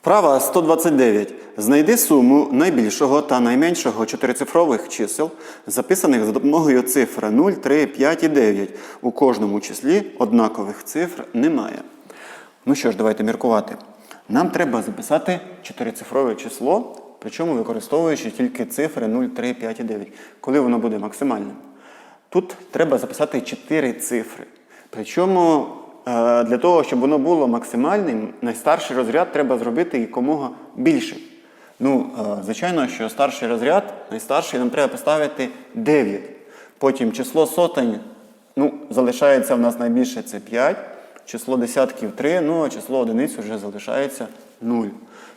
Вправа 129. Знайди суму найбільшого та найменшого чотирицифрових чисел, записаних за допомогою цифр 0, 3, 5 і 9. У кожному числі однакових цифр немає. Ну що ж, давайте міркувати. Нам треба записати чотирицифрове число, причому використовуючи тільки цифри 0, 3, 5 і 9. Коли воно буде максимальним? Тут треба записати 4 цифри. Причому для того, щоб воно було максимальним, найстарший розряд треба зробити якомога більшим. Ну, е, звичайно, що старший розряд, найстарший нам треба поставити 9. Потім число сотень, ну, залишається в нас найбільше це 5, число десятків 3, ну а число одиниць вже залишається 0.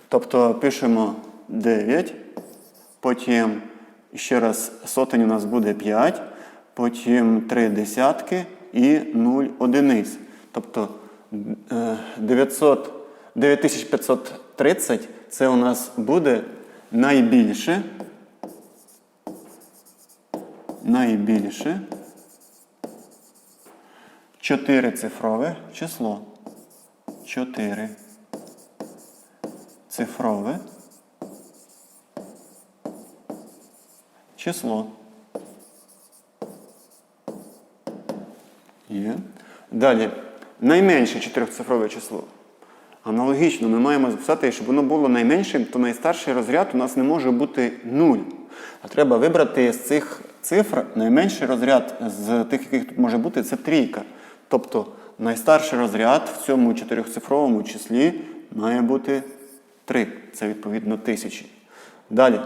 Тобто пишемо 9, потім ще раз сотень у нас буде 5, потім 3 десятки і 0 одиниць. Тобто е, 900, 9530 це у нас буде найбільше. Найбільше чотирицифрове число. Чотири цифрове число. Є. Далі. Найменше чотирицифрове число. Аналогічно, ми маємо записати, щоб воно було найменшим, то найстарший розряд у нас не може бути 0. А треба вибрати з цих цифр найменший розряд з тих, яких тут може бути, це трійка. Тобто найстарший розряд в цьому чотирьохцифровому числі має бути 3. Це відповідно тисячі. Далі.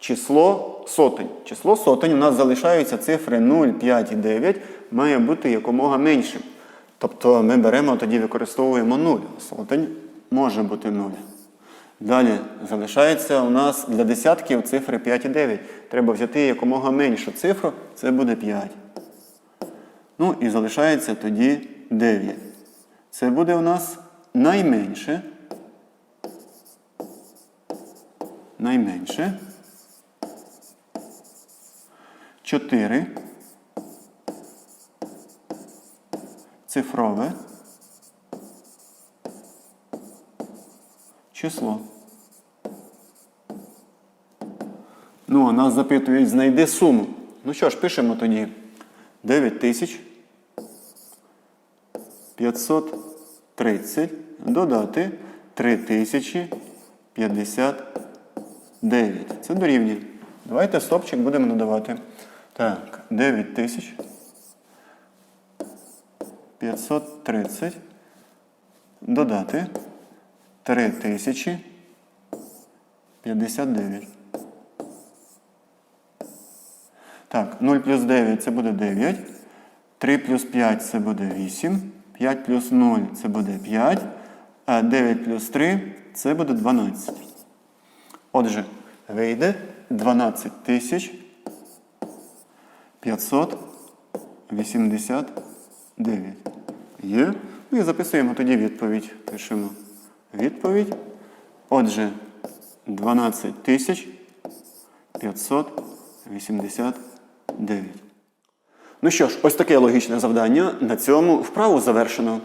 Число сотень. Число сотень у нас залишаються цифри 0, 5 і 9, має бути якомога меншим. Тобто ми беремо тоді використовуємо 0. Сотень може бути 0. Далі залишається у нас для десятків цифри 5 і 9. Треба взяти якомога меншу цифру, це буде 5. Ну і залишається тоді 9. Це буде у нас найменше. Найменше. 4 цифрове число. Ну, а нас запитують, знайди суму. Ну що ж, пишемо тоді 9 тисяч 530 додати 3059. Це дорівнює. Давайте стопчик будемо додавати. Так, 9 тисяч 530 додати 3059. Так, 0 плюс 9 це буде 9. 3 плюс 5 це буде 8. 5 плюс 0 це буде 5. А 9 плюс 3 це буде 12. Отже, вийде 12 тисяч 589. Є. Ну і записуємо тоді відповідь. Пишемо відповідь. Отже, 12 тисяч 589. Ну що ж, ось таке логічне завдання. На цьому вправу завершено.